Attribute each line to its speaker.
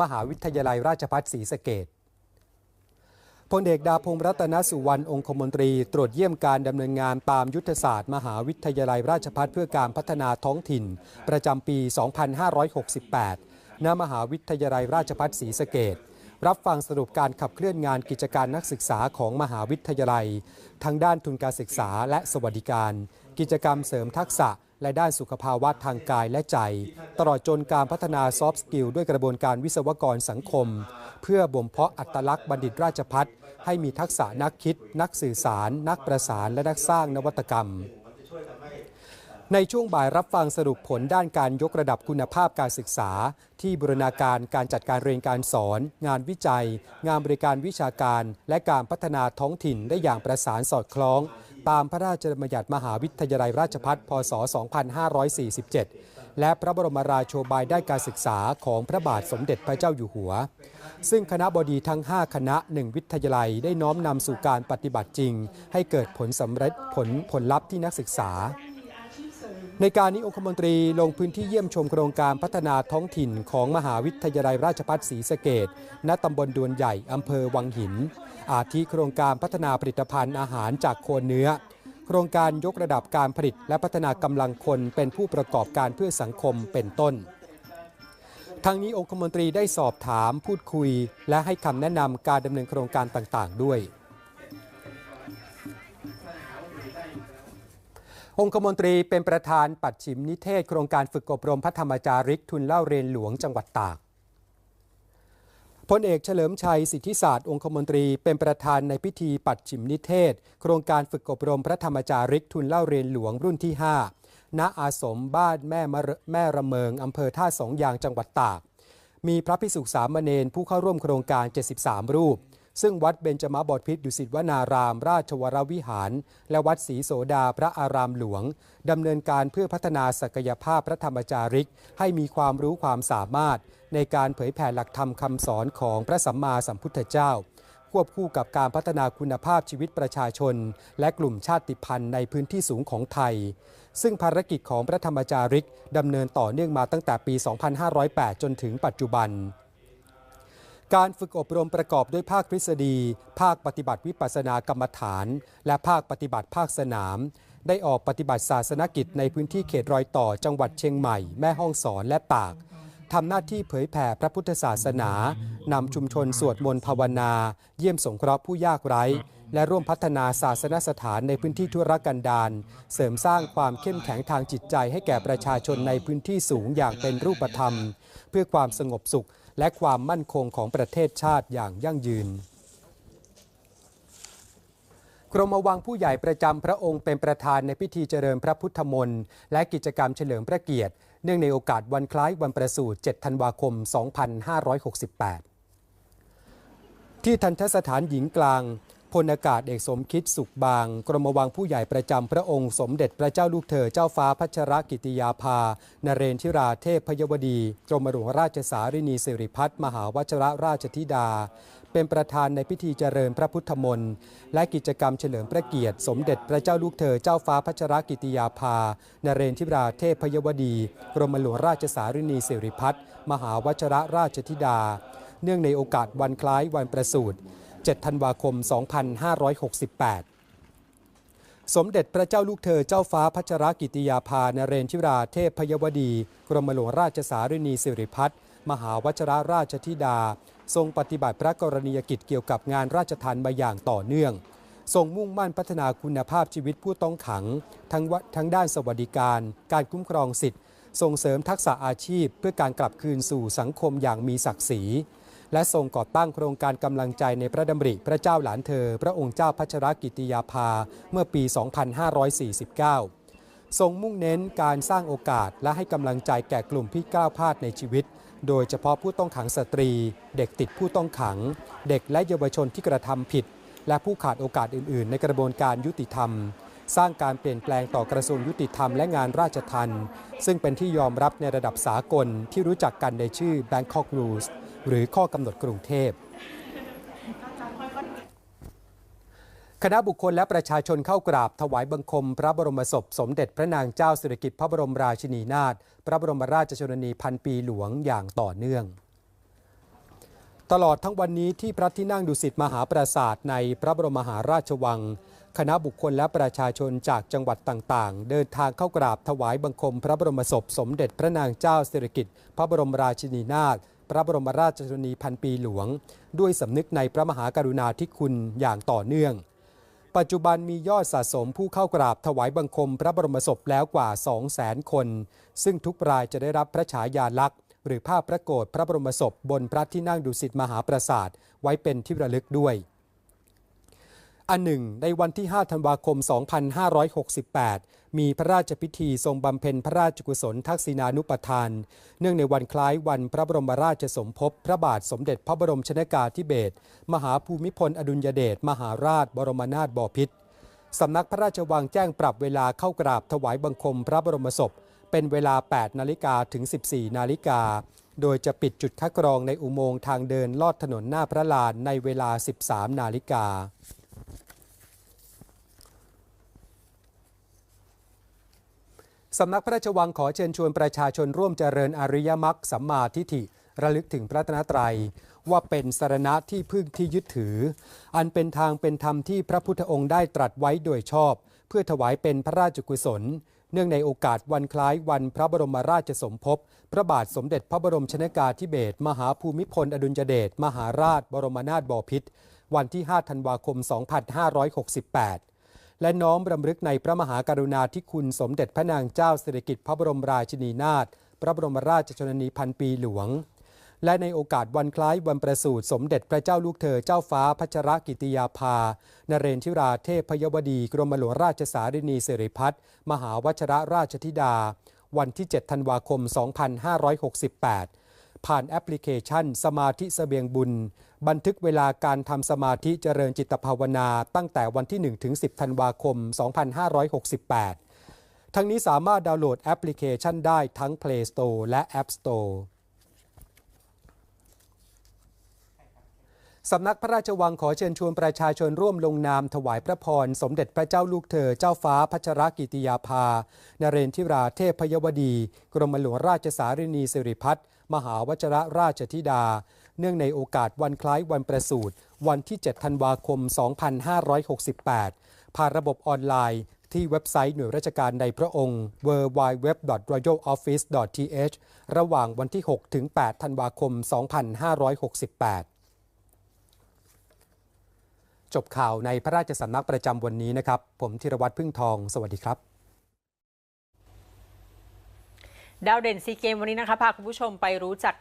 Speaker 1: มหาวิทยาลัยราชภัฏศรีสะเกษพลเอกดาพงศ์รัตนสุวรรณองคมนตรี ตรวจเยี่ยมการดำเนินงานตามยุทธศาสตร์มหาวิทยาลัยราชภัฏเพื่อการพัฒนาท้องถิ่น ประจำปี 2568 ณ มหาวิทยาลัยราชภัฏศรีสะเกษรับฟังสรุปการขับเคลื่อนงานกิจการนักศึกษาของมหาวิทยาลัย ทั้งด้านทุนการศึกษาและสวัสดิการ กิจกรรมเสริมทักษะ และด้านสุขภาวะทางกายและใจ ตลอดจนการพัฒนาซอฟต์สกิลด้วยกระบวนการวิศวกรสังคม เพื่อบ่มเพาะอัตลักษณ์บัณฑิตราชพัฒให้มีทักษะนักคิด นักสื่อสาร นักประสานและนักสร้างนวัตกรรม ในช่วงบ่ายรับฟังสรุปผลด้านการยกระดับคุณภาพการศึกษา ที่บูรณาการการจัดการเรียนการสอน งานวิจัย งานบริการวิชาการ และการพัฒนาท้องถิ่นได้อย่างประสานสอดคล้อง ตามพระราชบัญญัติมหาวิทยาลัยราชพัฒพศ 2547 และพระบรมราโชบายด้การศึกษาของพระบาทสมเด็จพระเจ้าอยู่หัว ซึ่งคณะบดีทั้ง 5 คณะ1วิทยาลัยได้น้อมนำสู่การปฏิบัติจริง ให้เกิดผลสำเร็จผลผลลัพธ์ที่นักศึกษา ในการนี้องคมนตรีลงพื้นที่เยี่ยมชมโครงการพัฒนาท้องถิ่นของมหาวิทยาลัยราชภัฏศรีสะเกดณตำบลดวนใหญ่อำเภอวังหิน อาทิโครงการพัฒนาผลิตภัณฑ์อาหารจากโคนเนื้อ โครงการยกระดับการผลิตและพัฒนากำลังคนเป็นผู้ประกอบการเพื่อสังคมเป็นต้นทั้งนี้องคมนตรีได้สอบถามพูดคุย และให้คำแนะนำการดำเนินโครงการต่างๆ ด้วย องคมนตรีเป็นประธานปัดฉิมนิเทศ โครงการฝึกอบรมพระธรรมจาริกทุนเล่าเรียนหลวงจังหวัดตากพลเอกเฉลิมชัยสิทธิศาสตร์องคมนตรีเป็นประธานในพิธีปัดฉิมนิเทศ โครงการฝึกอบรมพระธรรมจาริกทุนเล่าเรียนหลวงรุ่นที่ 5 ณอาสมบ้านแม่มแม่ระเมิงอำเภอท่าสองยางจังหวัดตาก มีพระพิสุสามเณรผู้เข้าร่วมโครงการ 73 รูป ซึ่งวัดเบญจมาบพิตรดุสิตวนาราม ราชวรวิหาร และวัดศรีโสดาพระอารามหลวงดำเนินการเพื่อพัฒนาศักยภาพพระธรรมจาริก ให้มีความรู้ความสามารถ ในการเผยแผ่หลักธรรมคำสอนของพระสัมมาสัมพุทธเจ้า ควบคู่กับการพัฒนาคุณภาพชีวิตประชาชน และกลุ่มชาติพันธุ์ในพื้นที่สูงของไทย ซึ่งภารกิจของพระธรรมจาริกดำเนินต่อเนื่องมาตั้งแต่ปี 2508 จนถึงปัจจุบัน การฝึกอบรมประกอบด้วยภาคทฤษฎี ภาคปฏิบัติวิปัสสนากรรมฐาน และภาคปฏิบัติภาคสนาม ได้ออกปฏิบัติศาสนกิจในพื้นที่เขตรอยต่อจังหวัดเชียงใหม่ แม่ฮ่องสอนและตากทำหน้าที่เผยแผ่พระพุทธศาสนา นำชุมชนสวดมนต์ภาวนา เยี่ยมสงเคราะห์ผู้ยากไร้ และร่วมพัฒนาศาสนสถานในพื้นที่ทุรกันดารเสริมสร้างความเข้มแข็งทางจิตใจให้แก่ประชาชนในพื้นที่สูงอย่างเป็นรูปธรรม เพื่อความสงบสุข และความมั่นคงของประเทศชาติอย่างยั่งยืน กรมวังผู้ใหญ่ประจำพระองค์เป็นประธานในพิธีเจริญพระพุทธมนต์และกิจกรรมเฉลิมพระเกียรติ เนื่องในโอกาสวันคล้ายวันประสูติ 7 ธันวาคม 2568 ที่ทันทสถานหญิงกลาง พลอากาศเอกสมคิดสุขบาง กรมวังผู้ใหญ่ประจำพระองค์สมเด็จพระเจ้าลูกเธอเจ้าฟ้าพัชรกิติยาภา นเรนทิราเทพพยวดีกรมหลวงราชสารินีสิริพัฒน์มหาวชรราชธิดา เป็นประธานในพิธีเจริญพระพุทธมนต์และกิจกรรมเฉลิมพระเกียรติ สมเด็จพระเจ้าลูกเธอเจ้าฟ้าพัชรกิติยาภา นเรนทิราเทพพยวดีกรมหลวงราชสารินีสิริพัฒน์มหาวชรราชธิดา เนื่องในโอกาสวันคล้ายวันประสูติ 7 ธันวาคม 2568 สมเด็จพระเจ้าลูกเธอเจ้าฟ้าพัชรกิติยาภานเรนทิราเทพพยวดี กรมหลวงราชสารินีสิริพัฒน์มหาวชรราชธิดา ทรงปฏิบัติพระกรณียกิจเกี่ยวกับงานราชทานมาอย่างต่อเนื่อง ทรงมุ่งมั่นพัฒนาคุณภาพชีวิตผู้ต้องขัง ทั้งทั้งด้านสวัสดิการ การคุ้มครองสิทธิส่งเสริมทักษะอาชีพเพื่อการกลับคืนสู่สังคมอย่างมีศักดิ์ศรี และทรงก่อตั้งโครงการกำลังใจในพระดำริพระเจ้าหลานเธอ พระองค์เจ้าพัชรกิติยาภา เมื่อปี 2549 ทรงมุ่งเน้นการสร้างโอกาสและให้กำลังใจแก่กลุ่มที่ก้าวพลาดในชีวิต โดยเฉพาะผู้ต้องขังสตรี เด็กติดผู้ต้องขัง เด็กและเยาวชนที่กระทำผิด และผู้ขาดโอกาสอื่น ๆ ในกระบวนการยุติธรรมสร้างการเปลี่ยนแปลงต่อกระทรวงยุติธรรมและงานราชทัณฑ์ซึ่งเป็นที่ยอมรับในระดับสากลที่รู้จักกันในชื่อ Bangkok Rules หรือข้อกำหนดกรุงเทพคณะบุคคลและประชาชนเข้ากราบถวายบังคม พระบรมศพ สมเด็จพระนางเจ้าสิริกิติ์พระบรมราชินีนาถพระบรมราชชนนีพันปีหลวงอย่างต่อเนื่อง ตลอดทั้งวันนี้ที่พระที่นั่งดุสิตมหาปราสาทในพระบรมมหาราชวัง คณะบุคคลและประชาชนจากจังหวัดต่างๆ เดินทางเข้ากราบถวายบังคม พระบรมศพ สมเด็จพระนางเจ้าสิริกิติ์พระบรมราชินีนาถ พระบรมราชชนนีพันปีหลวง ด้วยสำนึกในพระมหากรุณาธิคุณอย่างต่อเนื่อง ปัจจุบันมียอดสะสมผู้เข้ากราบถวายบังคมพระบรมศพแล้วกว่า 200,000คน ซึ่งทุกรายจะได้รับพระฉายาลักษณ์หรือภาพพระโกรธพระบรมศพบนพระที่นั่งดุสิตมหาปราสาทไว้เป็นที่ระลึกด้วย อันหนึ่ง ในวันที่ 5 ธันวาคม 2568 มีพระราชพิธีทรงบำเพ็ญพระราชกุศลทักษิณานุปทาน เนื่องในวันคล้ายวันพระบรมราชสมภพ พระบาทสมเด็จพระบรมชนากาธิเบศร มหาภูมิพลอดุลยเดช มหาราช บรมนาถบพิตร สำนักพระราชวังแจ้งปรับเวลาเข้ากราบถวายบังคมพระบรมศพ เป็นเวลา 8 นาฬิกาถึง 14 นาฬิกา โดยจะปิดจุดคัดกรองในอุโมงค์ทางเดินลอดถนนหน้าพระลานในเวลา 13 นาฬิกา สำนักพระราชวังขอเชิญชวนประชาชนร่วมเจริญอริยมรรคสัมมาทิฏฐิ ระลึกถึงพระตนตรัย ว่าเป็นสารณะที่พึ่งที่ยึดถือ อันเป็นทางเป็นธรรมที่พระพุทธองค์ได้ตรัสไว้โดยชอบ เพื่อถวายเป็นพระราชกุศล เนื่องในโอกาสวันคล้ายวันพระบรมราชสมภพพระบาทสมเด็จพระบรมชนากาธิเบศรมหาภูมิพลอดุลยเดชมหาราช บรมนาถบพิตรวันที่ 5 ธันวาคม 2568 และน้อมรำลึกในพระมหากรุณาธิคุณสมเด็จพระนางเจ้าสิริกิติ์พระบรมราชินีนาถพระบรมราชชนนีพันปีหลวง และในโอกาสวันคล้ายวันประสูติสมเด็จพระเจ้าลูกเธอเจ้าฟ้าพัชรกิติยาภา นเรนทิราเทพพยวดี กรมหลวงราชสารินีสิริพัฒน์มหาวชรราชธิดา วันที่ 7 ธันวาคม 2568 ผ่านแอปพลิเคชัน สมาธิเสบียงบุญ บันทึกเวลาการทำสมาธิเจริญจิตภาวนา ตั้งแต่วันที่ 1 ถึง 10 ธันวาคม 2568 ทั้งนี้สามารถดาวน์โหลดแอปพลิเคชันได้ทั้ง Play Store และ App Store สำนักพระราชวังขอเชิญชวนประชาชนร่วมลงนามถวายพระพร สมเด็จพระเจ้าลูกเธอเจ้าฟ้าพัชรกิติยาภา นเรนทิราเทพพยวดี กรมหลวงราชสารินีสิริพัฒน์ มหาวชระราชธิดา เนื่องในโอกาสวันคล้ายวันประสูติวันที่ 7 ธันวาคม 2568 ผ่านระบบออนไลน์ที่เว็บไซต์หน่วยราชการในพระองค์ www.royaloffice.th ระหว่างวันที่ 6 ถึง 8 ธันวาคม 2568จบข่าวในพระราชสำนักประจำวันนี้นะครับ ผมธีรวัตรพึ่งทอง สวัสดีครับ
Speaker 2: ดาวเด่นซีเกมวันนี้นะคะพาคุณผู้ชมไปรู้จัก